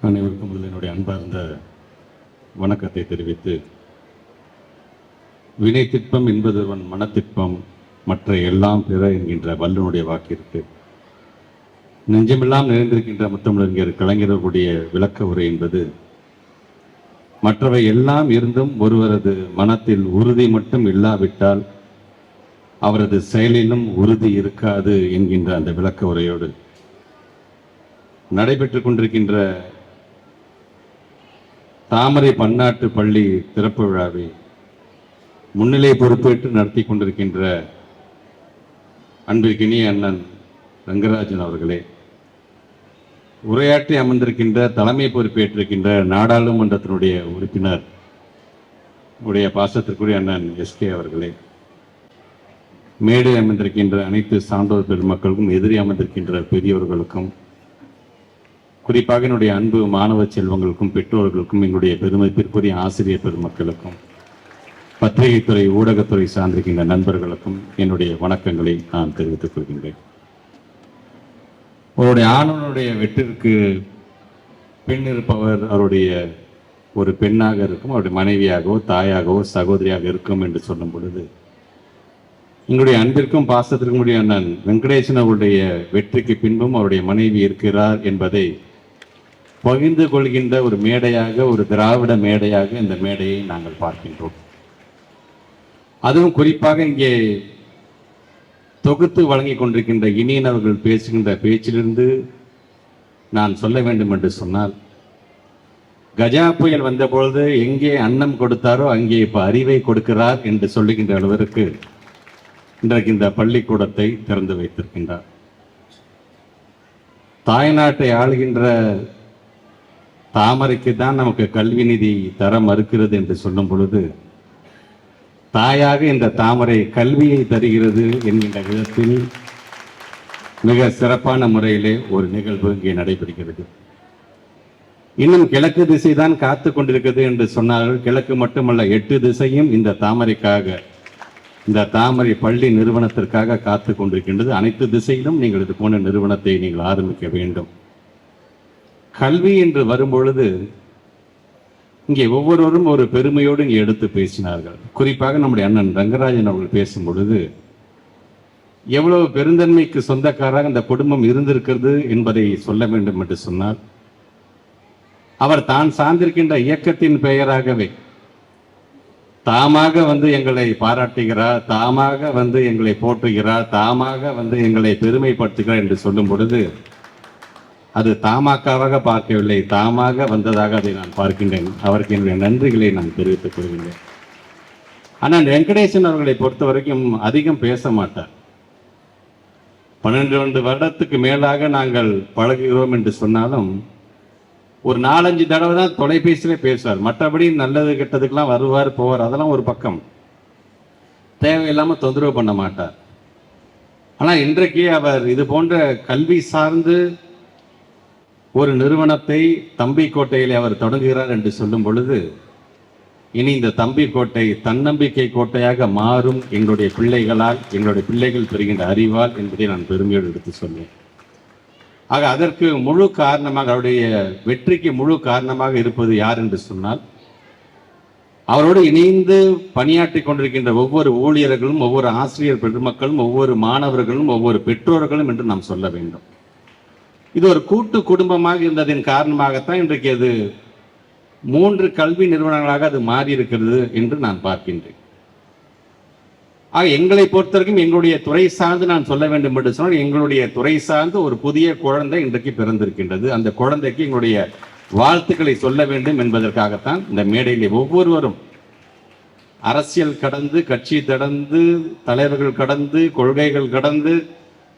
அனைவருக்கும் முதலில் என்னுடைய அன்பார்ந்த வணக்கத்தை தெரிவித்து வினை திட்பம் என்பதுவன் மனத்திற்பம் மற்ற எல்லாம் பிற என்கின்ற வல்லுனுடைய வாக்கிற்கு நெஞ்சமெல்லாம் நிறைந்திருக்கின்ற முத்தமிழறிஞர் கலைஞர்களுடைய விளக்க உரை என்பது மற்றவை எல்லாம் இருந்தும் ஒருவரது மனத்தில் உறுதி மட்டும் இல்லாவிட்டால் அவரது செயலிலும் உறுதி இருக்காது என்கின்ற அந்த விளக்க உரையோடு நடைபெற்றுக் கொண்டிருக்கின்ற தாமரை பன்னாட்டு பள்ளி திறப்பு விழாவை முன்னிலை பொறுப்பேற்று நடத்தி கொண்டிருக்கின்ற அன்பிற்கினிய அண்ணன் ரங்கராஜன் அவர்களே உரையாற்றி அமர்ந்திருக்கின்ற தலைமை பொறுப்பேற்றிருக்கின்ற நாடாளுமன்றத்தினுடைய உறுப்பினர் உடைய பாசத்திற்குரிய அண்ணன் எஸ்கே அவர்களே மேடை அமர்ந்திருக்கின்ற அனைத்து சான்றோர் பெருமக்களுக்கும் எதிரி அமர்ந்திருக்கின்ற பெரியவர்களுக்கும் குறிப்பாக என்னுடைய அன்பு மாணவ செல்வங்களுக்கும் பெற்றோர்களுக்கும் என்னுடைய பெருமதிப்பிற்குரிய ஆசிரியர் பெருமக்களுக்கும் பத்திரிகைத்துறை ஊடகத்துறை சார்ந்திருக்கின்ற நண்பர்களுக்கும் என்னுடைய வணக்கங்களை நான் தெரிவித்துக் கொள்கின்றேன். அவருடைய ஆணவனுடைய வெற்றிற்கு பெண் இருப்பவர் அவருடைய ஒரு பெண்ணாக இருக்கும் அவருடைய மனைவியாகவோ தாயாகவோ சகோதரியாக இருக்கும் என்று சொல்லும் பொழுது எங்களுடைய அன்பிற்கும் பாசத்திற்கும் உடைய அண்ணன் வெங்கடேசன் அவருடைய வெற்றிக்கு பின்பும் அவருடைய மனைவி இருக்கிறார் என்பதை பகிர்ந்து கொள்கின்ற ஒரு மேடையாக ஒரு திராவிட மேடையாக இந்த மேடையை நாங்கள் பார்க்கின்றோம். அதுவும் குறிப்பாக இங்கே தொகுத்து வழங்கி கொண்டிருக்கின்ற இனியன் அவர்கள் பேசுகின்ற பேச்சிலிருந்து நான் சொல்ல வேண்டும் என்று சொன்னால் கஜா புயல் வந்தபொழுது எங்கே அன்னம் கொடுத்தாரோ அங்கே இப்போ அறிவை கொடுக்கிறார் என்று சொல்லுகின்ற அளவிற்கு இன்றைக்கு இந்த பள்ளிக்கூடத்தை திறந்து வைத்திருக்கின்றார். தாய்நாட்டை ஆளுகின்ற தாமரைக்கு தான் நமக்கு கல்வி நிதி தர மறுக்கிறது என்று சொல்லும் பொழுது தாயாக இந்த தாமரை கல்வியை தருகிறது என்கின்ற விதத்தில் மிக சிறப்பான முறையிலே ஒரு நிகழ்வு இங்கே நடைபெறுகிறது. இன்னும் கிழக்கு திசை தான் காத்து கொண்டிருக்கிறது என்று சொன்னார்கள். கிழக்கு மட்டுமல்ல எட்டு திசையும் இந்த தாமரைக்காக இந்த தாமரை பள்ளி நிறுவனத்திற்காக காத்து கொண்டிருக்கின்றது. அனைத்து திசையிலும் நீங்கள் இது போன்ற நிறுவனத்தை நீங்கள் ஆரம்பிக்க வேண்டும். கல்வி என்று வரும்பொழுது இங்கே ஒவ்வொருவரும் ஒரு பெருமையோடு இங்கே எடுத்து பேசினார்கள். குறிப்பாக நம்முடைய அண்ணன் ரங்கராஜன் அவர்கள் பேசும் பொழுது எவ்வளவு பெருந்தன்மைக்கு சொந்தக்காராக இந்த குடும்பம் இருந்திருக்கிறது என்பதை சொல்ல வேண்டும் என்று சொன்னார். அவர் தான் சார்ந்திருக்கின்ற இயக்கத்தின் பெயராகவே தாமாக வந்து எங்களை பாராட்டுகிறார் தாமாக வந்து எங்களை போற்றுகிறார் தாமாக வந்து எங்களை பெருமைப்படுத்துகிறார் என்று சொல்லும் பொழுது அது தாமாக்காவாக பார்க்கவில்லை. தாமாக வந்ததாக அதை நான் பார்க்கின்றேன். அவருக்கு என்னுடைய நன்றிகளை நான் தெரிவித்துக் கொள்கின்றேன். ஆனால் வெங்கடேசன் அவர்களை பொறுத்த வரைக்கும் அதிகம் பேச மாட்டார். பன்னெண்டு வருடத்துக்கு மேலாக நாங்கள் பழகுகிறோம் என்று சொன்னாலும் ஒரு நாலஞ்சு தடவை தான் தொலைபேசியிலே பேசுவார். மற்றபடி நல்லது கெட்டதுக்கெல்லாம் வருவார் போவார். அதெல்லாம் ஒரு பக்கம். தேவையில்லாமல் தொந்தரவு பண்ண மாட்டார். ஆனால் இன்றைக்கு அவர் இது போன்ற கல்வி சார்ந்து ஒரு நிறுவனத்தை தம்பி கோட்டையில் அவர் தொடங்குகிறார் என்று சொல்லும் பொழுது இனி இந்த தம்பி கோட்டை தன்னம்பிக்கை கோட்டையாக மாறும் எங்களுடைய பிள்ளைகளால் எங்களுடைய பிள்ளைகள் பெறுகின்ற அறிவால் என்பதை நான் பெருமையோடு எடுத்து சொன்னேன். ஆக அதற்கு முழு காரணமாக அவருடைய வெற்றிக்கு முழு காரணமாக இருப்பது யார் என்று சொன்னால் அவரோடு இணைந்து பணியாற்றி கொண்டிருக்கின்ற ஒவ்வொரு ஊழியர்களும் ஒவ்வொரு ஆசிரியர் பெருமக்களும் ஒவ்வொரு மாணவர்களும் ஒவ்வொரு பெற்றோர்களும் என்று நாம் சொல்ல வேண்டும். இது ஒரு கூட்டு குடும்பமாக இருந்ததின் காரணமாகத்தான் இன்றைக்கு அது மூன்று கல்வி நிறுவனங்களாக அது மாறி இருக்கிறது என்று நான் பார்க்கின்றேன். ஆக எங்களை பொறுத்தவரைக்கும் எங்களுடைய துறை சார்ந்து நான் சொல்ல வேண்டும் என்று சொன்னால் எங்களுடைய துறை சார்ந்து ஒரு புதிய குழந்தை இன்றைக்கு பிறந்திருக்கின்றது. அந்த குழந்தைக்கு எங்களுடைய வாழ்த்துக்களை சொல்ல வேண்டும் என்பதற்காகத்தான் இந்த மேடையிலே ஒவ்வொருவரும் அரசியல் கடந்து கட்சி கடந்து தலைவர்கள் கடந்து கொள்கைகள் கடந்து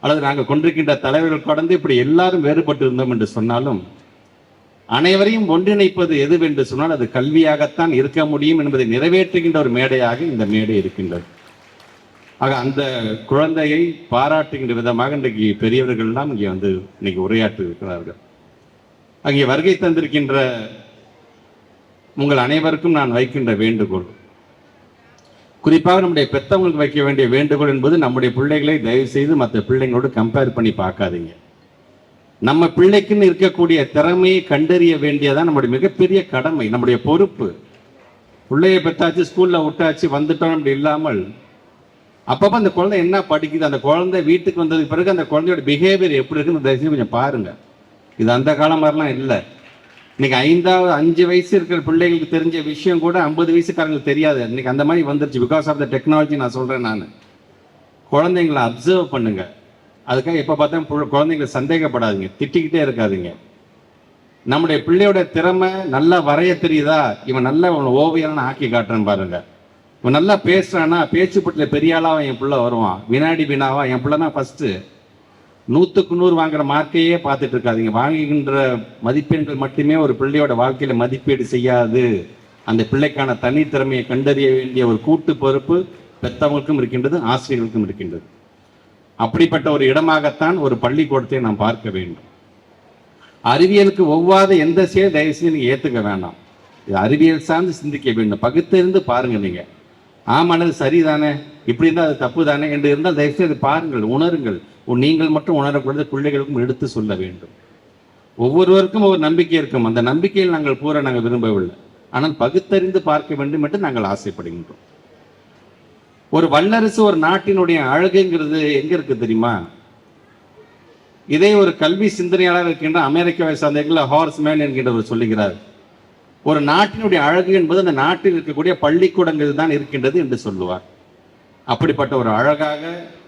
அல்லது நாங்கள் கொண்டிருக்கின்ற தலைவர்கள் கடந்து இப்படி எல்லாரும் வேறுபட்டு இருந்தோம் என்று சொன்னாலும் அனைவரையும் ஒன்றிணைப்பது எதுவென்று சொன்னால் அது கல்வியாகத்தான் இருக்க முடியும் என்பதை நிறைவேற்றுகின்ற ஒரு மேடையாக இந்த மேடை இருக்கின்றது. ஆக அந்த குழந்தையை பாராட்டுகின்ற விதமாக இன்றைக்கு பெரியவர்கள் எல்லாம் இங்கே வந்து இன்னைக்கு உரையாற்றி இருக்கிறார்கள் அங்கே வருகை தந்திருக்கின்ற உங்கள் அனைவருக்கும் நான் வைக்கின்ற வேண்டுகோள் குறிப்பாக நம்முடைய பெற்றவங்களுக்கு வைக்க வேண்டிய வேண்டுகோள் என்பது நம்முடைய பிள்ளைகளை தயவு செய்து மற்ற பிள்ளைங்களோடு கம்பேர் பண்ணி பார்க்காதீங்க. நம்ம பிள்ளைக்குன்னு இருக்கக்கூடிய திறமையை கண்டறிய வேண்டியதான் நம்முடைய மிகப்பெரிய கடமை நம்முடைய பொறுப்பு. பிள்ளைய பெற்றாச்சு ஸ்கூல்ல விட்டாச்சு வந்துட்டோம் அப்படி இல்லாமல் அப்பப்போ அந்த குழந்தை என்ன படிக்குது அந்த குழந்தை வீட்டுக்கு வந்ததுக்கு பிறகு அந்த குழந்தையோட பிஹேவியர் எப்படி இருக்குன்னு தயவுசெய்து கொஞ்சம் பாருங்க. இது அந்த காலம் மாதிரிலாம் இல்லை. இன்னைக்கு ஐந்தாவது அஞ்சு வயசு இருக்கிற பிள்ளைங்களுக்கு தெரிஞ்ச விஷயம் கூட ஐம்பது வயசுக்காரங்களுக்கு தெரியாது. இன்னைக்கு அந்த மாதிரி வந்துருச்சு. பிகாஸ் ஆஃப் த டெக்னாலஜி நான் சொல்றேன் நான். குழந்தைங்களை அப்சர்வ் பண்ணுங்க. அதுக்காக எப்போ பார்த்தா குழந்தைங்களை சந்தேகப்படாதீங்க. திட்டிக்கிட்டே இருக்காதுங்க. நம்முடைய பிள்ளையோட திறமை நல்லா வரைய தெரியுதா? இவன் நல்ல ஓவியம்னு ஆக்கி காட்டுறேன் பாருங்க. இவன் நல்லா பேசுறான்னா பேச்சு பட்டில பெரிய ஆளாவா என் பிள்ளை வருவான். வினாடி வினாவா என் பிள்ளைனா ஃபர்ஸ்ட்டு ஃபர்ஸ்ட் நூற்றுக்கு நூறு வாங்குற மார்க்கையே பார்த்துட்டு இருக்காதிங்க வாங்குகின்ற மதிப்பெண்கள் மட்டுமே ஒரு பிள்ளையோட வாழ்க்கையில் மதிப்பீடு செய்யாது. அந்த பிள்ளைக்கான தனித்திறமையை கண்டறிய வேண்டிய ஒரு கூட்டு பொறுப்பு பெற்றவங்களுக்கும் இருக்கின்றது ஆசிரியர்களுக்கும் இருக்கின்றது. அப்படிப்பட்ட ஒரு இடமாகத்தான் ஒரு பள்ளிக்கூடத்தை நாம் பார்க்க வேண்டும். அறிவியலுக்கு ஒவ்வாத எந்த செயல் தயவு நீங்கள் ஏற்றுக்க வேண்டாம் இது அறிவியல் சார்ந்து சிந்திக்க வேண்டும். பகுத்தறிந்து பாருங்கள் நீங்கள் ஆமானது சரிதானே இப்படி இருந்தால் அது தப்பு தானே? என்று இருந்தால் தயவு செய்து பாருங்கள் உணருங்கள். நீங்கள் மட்டும் உணரக்கூடாது பிள்ளைகளுக்கும் எடுத்து சொல்ல வேண்டும். ஒவ்வொருவருக்கும் ஒரு நம்பிக்கை இருக்கும். அந்த நம்பிக்கையில் நாங்கள் கூற நாங்கள் விரும்பவில்லை. ஆனால் பகுத்தறிந்து பார்க்க வேண்டும் என்று நாங்கள் ஆசைப்படுகின்றோம். ஒரு வல்லரசு ஒரு நாட்டினுடைய அழகுங்கிறது எங்க இருக்கு தெரியுமா? இதே ஒரு கல்வி சிந்தனையாளர் இருக்கின்ற அமெரிக்காவை சார்ந்த ஹார்ஸ் மேன் என்கின்றவர் சொல்லுகிறார். ஒரு நாட்டினுடைய அழகு என்பது அந்த நாட்டில் இருக்கக்கூடிய பள்ளிக்கூடங்கள் தான் இருக்கின்றது என்று சொல்லுவார். அப்படிப்பட்ட ஒரு அழகாக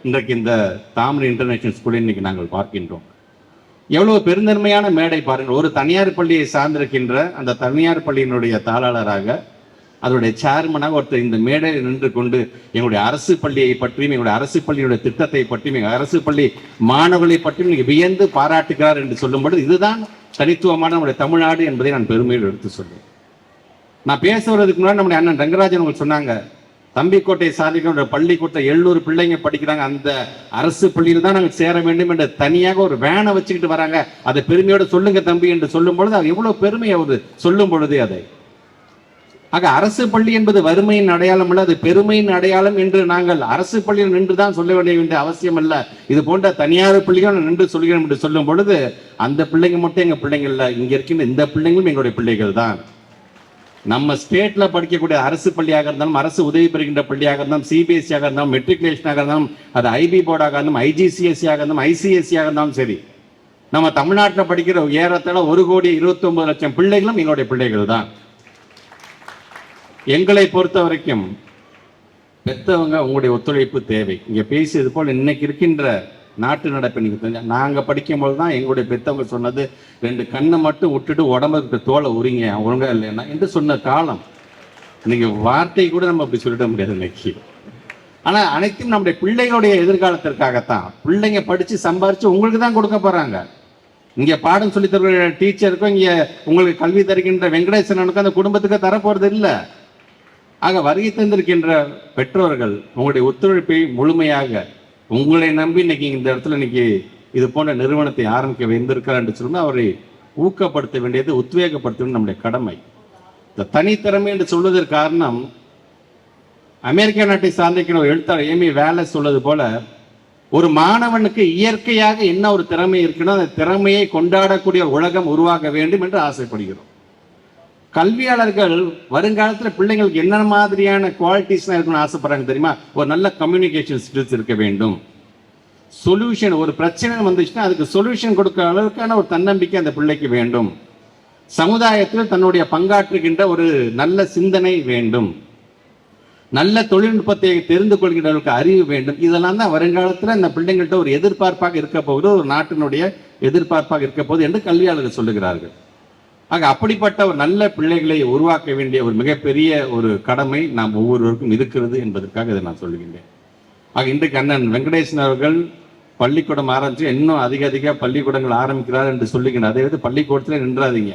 இன்றைக்கு இந்த தாமரை இன்டர்நேஷனல் ஸ்கூலில் இன்னைக்கு நாங்கள் பார்க்கின்றோம். எவ்வளோ பெருந்தன்மையான மேடை பாருங்கள். ஒரு தனியார் பள்ளியை சார்ந்திருக்கின்ற அந்த தனியார் பள்ளியினுடைய தாளாளராக அதனுடைய சேர்மனாக ஒருத்தர் இந்த மேடையில் நின்று கொண்டு எங்களுடைய அரசு பள்ளியை பற்றியும் எங்களுடைய அரசு பள்ளியுடைய திட்டத்தை பற்றியும் எங்கள் அரசு பள்ளி மாணவர்களை பற்றியும் நீங்கள் வியந்து பாராட்டுகிறார் என்று சொல்லும்பொழுது இதுதான் தனித்துவமான நம்முடைய தமிழ்நாடு என்பதை நான் பெருமையில் எடுத்து சொல்வேன் நான் பேச வர்றதுக்கு முன்னாடி நம்முடைய அண்ணன் ரங்கராஜன் அவங்க சொன்னாங்க தம்பிக்கோட்டை சாதிக்கிற பள்ளிக்கூட்ட எழுநூறு பிள்ளைங்க படிக்கிறாங்க. அந்த அரசு பள்ளியில் தான் நாங்கள் சேர வேண்டும் என்று தனியாக ஒரு வேனை வச்சுக்கிட்டு வராங்க. அதை பெருமையோட சொல்லுங்க தம்பி என்று சொல்லும் பொழுது அது எவ்வளோ பெருமை அவர் சொல்லும் பொழுது அதை. ஆக அரசு பள்ளி என்பது வறுமையின் அடையாளம் அல்ல அது பெருமையின் அடையாளம் என்று நாங்கள் அரசு பள்ளியில் நின்று தான் சொல்ல வேண்டிய அவசியம் அல்ல. இது போன்ற தனியார் பள்ளிகள் நின்று சொல்கிறோம் என்று சொல்லும் பொழுது அந்த பிள்ளைங்க மட்டும் எங்க பிள்ளைங்கள் இல்ல இங்க இருக்கின்ற இந்த பிள்ளைங்களும் எங்களுடைய பிள்ளைகள் தான். நம்ம ஸ்டேட்ல படிக்கக்கூடிய அரசு பள்ளியாக இருந்தாலும் அரசு உதவி பெறுகின்ற பள்ளியாக இருந்தாலும் சிபிஎஸ்சியாக இருந்தாலும் மெட்ரிகுலேஷனாக இருந்தாலும் அது ஐபி போர்டாக இருந்தாலும் ஐஜிசிஎஸ்சியாக இருந்தாலும் ஐசிஎஸ்சியாக இருந்தாலும் சரி. நம்ம தமிழ்நாட்டில் படிக்கிற ஏறத்தாழ ஒரு கோடி இருபத்தி ஒன்பது லட்சம் பிள்ளைகளும் எங்களுடைய பிள்ளைகள் தான். எங்களை பொறுத்த வரைக்கும் பெத்தவங்க உங்களுடைய ஒத்துழைப்பு தேவை. இங்க பேசியது போல் இன்னைக்கு இருக்கின்ற நாட்டு நடப்பை நீங்கள் தெரிஞ்ச நாங்கள் படிக்கும்போது தான் எங்களுடைய பெத்தவங்க சொன்னது ரெண்டு கண்ணை மட்டும் விட்டுட்டு உடம்புக்கு தோலை உரிங்க ஒழுங்காக இல்லைன்னா என்று சொன்ன காலம். நீங்கள் வார்த்தை கூட நம்ம அப்படி சொல்லிட முடியாது இன்னைக்கு ஆனால் அனைத்தும் நம்முடைய பிள்ளைகளுடைய எதிர்காலத்திற்காகத்தான். பிள்ளைங்க படித்து சம்பாரித்து உங்களுக்கு தான் கொடுக்க போகிறாங்க இங்கே பாடம் சொல்லி தருகிற டீச்சருக்கும் இங்கே உங்களுக்கு கல்வி தருகின்ற வெங்கடேசனனுக்கும் அந்த குடும்பத்துக்கு தரப்போகிறது இல்லை. ஆக வருகை தந்திருக்கின்ற பெற்றோர்கள் உங்களுடைய ஒத்துழைப்பை முழுமையாக உங்களை நம்பி இன்னைக்கு இந்த இடத்துல இன்னைக்கு இது போன்ற நிறுவனத்தை ஆரம்பிக்க வந்திருக்கிறார் என்று சொன்னால் அவரை ஊக்கப்படுத்த வேண்டியது உத்வேகப்படுத்த வேண்டியது நம்முடைய கடமை. இந்த தனித்திறமை என்று சொல்வதற்கு காரணம் அமெரிக்க நாட்டை சார்ந்திருக்கிற ஒரு எழுத்தாளர் ஏமி வேலை சொல்வது போல ஒரு மாணவனுக்கு இயற்கையாக என்ன ஒரு திறமை இருக்குன்னா அந்த திறமையை கொண்டாடக்கூடிய உலகம் உருவாக வேண்டும் என்று ஆசைப்படுகிறோம். கல்வியாளர்கள் வருங்காலத்தில் பிள்ளைங்களுக்கு என்ன மாதிரியான குவாலிட்டிஸ்லாம் இருக்கணும்னு ஆசைப்படுறாங்க தெரியுமா? ஒரு நல்ல கம்யூனிகேஷன் ஸ்கில்ஸ் இருக்க வேண்டும். சொல்யூஷன் ஒரு பிரச்சனை வந்துச்சுன்னா அதுக்கு சொல்யூஷன் கொடுக்கற அளவுக்கான ஒரு தன்னம்பிக்கை அந்த பிள்ளைக்கு வேண்டும். சமுதாயத்தில் தன்னுடைய பங்காற்றுகின்ற ஒரு நல்ல சிந்தனை வேண்டும். நல்ல தொழில்நுட்பத்தை தெரிந்து கொள்கிறவர்களுக்கு அறிவு வேண்டும். இதெல்லாம் தான் வருங்காலத்தில் இந்த பிள்ளைங்கள்ட்ட ஒரு எதிர்பார்ப்பாக இருக்க போகுது ஒரு நாட்டினுடைய எதிர்பார்ப்பாக இருக்க போகுது என்று கல்வியாளர்கள் சொல்லுகிறார்கள். ஆக அப்படிப்பட்ட ஒரு நல்ல பிள்ளைகளை உருவாக்க வேண்டிய ஒரு மிகப்பெரிய ஒரு கடமை நாம் ஒவ்வொருவருக்கும் இருக்கிறது என்பதற்காக இதை நான் சொல்லுகின்றேன். ஆக இன்றைக்கு அண்ணன் வெங்கடேசன் அவர்கள் பள்ளிக்கூடம் ஆரம்பிச்சு இன்னும் அதிக அதிக பள்ளிக்கூடங்கள் ஆரம்பிக்கிறார் என்று சொல்லுகின்றனர் அதே வந்து பள்ளிக்கூடத்தில் நின்றாதீங்க.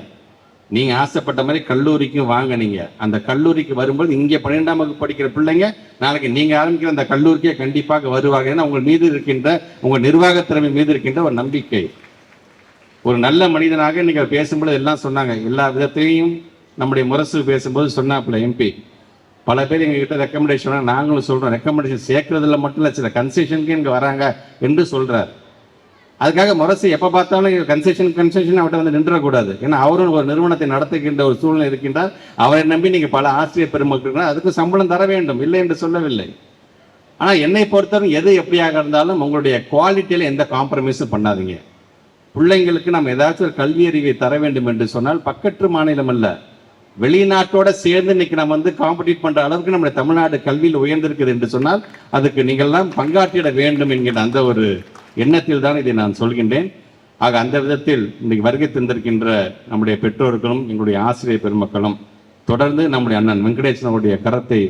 நீங்க ஆசைப்பட்ட மாதிரி கல்லூரிக்கும் வாங்க நீங்க. அந்த கல்லூரிக்கு வரும்போது இங்கே பன்னிரெண்டாம் வகுப்பு படிக்கிற பிள்ளைங்க நாளைக்கு நீங்க ஆரம்பிக்கிற அந்த கல்லூரிக்கே கண்டிப்பாக வருவாங்க. ஏன்னா உங்கள் மீது இருக்கின்ற உங்கள் நிர்வாக திறமை மீது இருக்கின்ற ஒரு நம்பிக்கை. ஒரு நல்ல மனிதனாக நீங்க பேசும்போது எல்லாம் சொன்னாங்க. எல்லா விதத்தையும் நம்முடைய முரசு பேசும்போது சொன்னாப்புல எம்பி பல பேர் எங்ககிட்ட ரெக்கமெண்டேஷன் நாங்களும் சொல்றோம். ரெக்கமெண்டேஷன் சேர்க்கறதுல மட்டும் இல்லை சில கன்செஷனுக்கு இங்கே வராங்க என்று சொல்றார். அதுக்காக முரசு எப்போ பார்த்தாலும் கன்செஷன் கன்செஷன் அவர்கிட்ட வந்து நின்றக்கூடாது. ஏன்னா அவரும் ஒரு நிறுவனத்தை நடத்துகின்ற ஒரு சூழ்நிலை இருக்கின்றார். அவரை நம்பி நீங்கள் பல ஆசிரியர் பெருமக்கள் அதுக்கு சம்பளம் தர வேண்டும். இல்லை என்று சொல்லவில்லை. ஆனால் என்னை பொறுத்தவரை எது எப்படியாக இருந்தாலும் உங்களுடைய குவாலிட்டியில் எந்த காம்ப்ரமைஸும் பண்ணாதீங்க. பிள்ளைங்களுக்கு நம்ம ஏதாச்சும் ஒரு கல்வி அறிவை தர வேண்டும் என்று சொன்னால் பக்கற்று மாநிலம் அல்ல வெளிநாட்டோட சேர்ந்து இன்னைக்கு நம்ம வந்து காம்படிட் பண்ற அளவுக்கு நம்முடைய தமிழ்நாடு கல்வியில் உயர்ந்திருக்குது என்று சொன்னால் அதுக்கு நீங்கள்லாம் பங்காற்றிட வேண்டும் என்கிற அந்த ஒரு எண்ணத்தில் தான் இதை நான் சொல்கின்றேன். ஆக அந்த விதத்தில் இன்னைக்கு வருகை தந்திருக்கின்ற நம்முடைய பெற்றோர்களும் எங்களுடைய ஆசிரியர் பெருமக்களும் தொடர்ந்து நம்முடைய அண்ணன் வெங்கடேசன் கரத்தை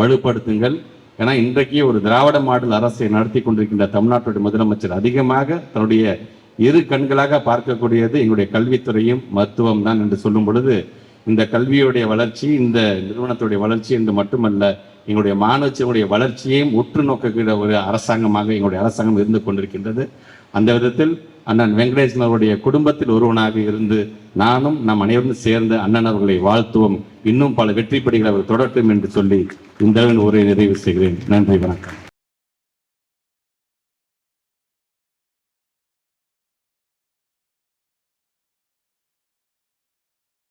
வலுப்படுத்துங்கள். ஏன்னா இன்றைக்கு ஒரு திராவிட மாடல் அரசை நடத்தி கொண்டிருக்கின்ற தமிழ்நாட்டுடைய முதலமைச்சர் அதிகமாக தன்னுடைய இரு கண்களாக பார்க்கக்கூடியது எங்களுடைய கல்வித்துறையும் மருத்துவம் தான் என்று சொல்லும் பொழுது இந்த கல்வியுடைய வளர்ச்சி இந்த நிறுவனத்துடைய வளர்ச்சி என்று மட்டுமல்ல எங்களுடைய மாணவர்களுடைய வளர்ச்சியையும் உற்று நோக்கக்கூடிய ஒரு அரசாங்கமாக எங்களுடைய அரசாங்கம் இருந்து கொண்டிருக்கின்றது. அந்த விதத்தில் அண்ணன் வெங்கடேசன் அவருடைய குடும்பத்தில் ஒருவனாக இருந்து நானும் நம் அனைவரும் சேர்ந்து அண்ணன் அவர்களை வாழ்த்துவோம். இன்னும் பல வெற்றிப்படிகளை அவர் தொடரட்டும் என்று சொல்லி இந்த உரையை நிறைவு செய்கிறேன். நன்றி வணக்கம்.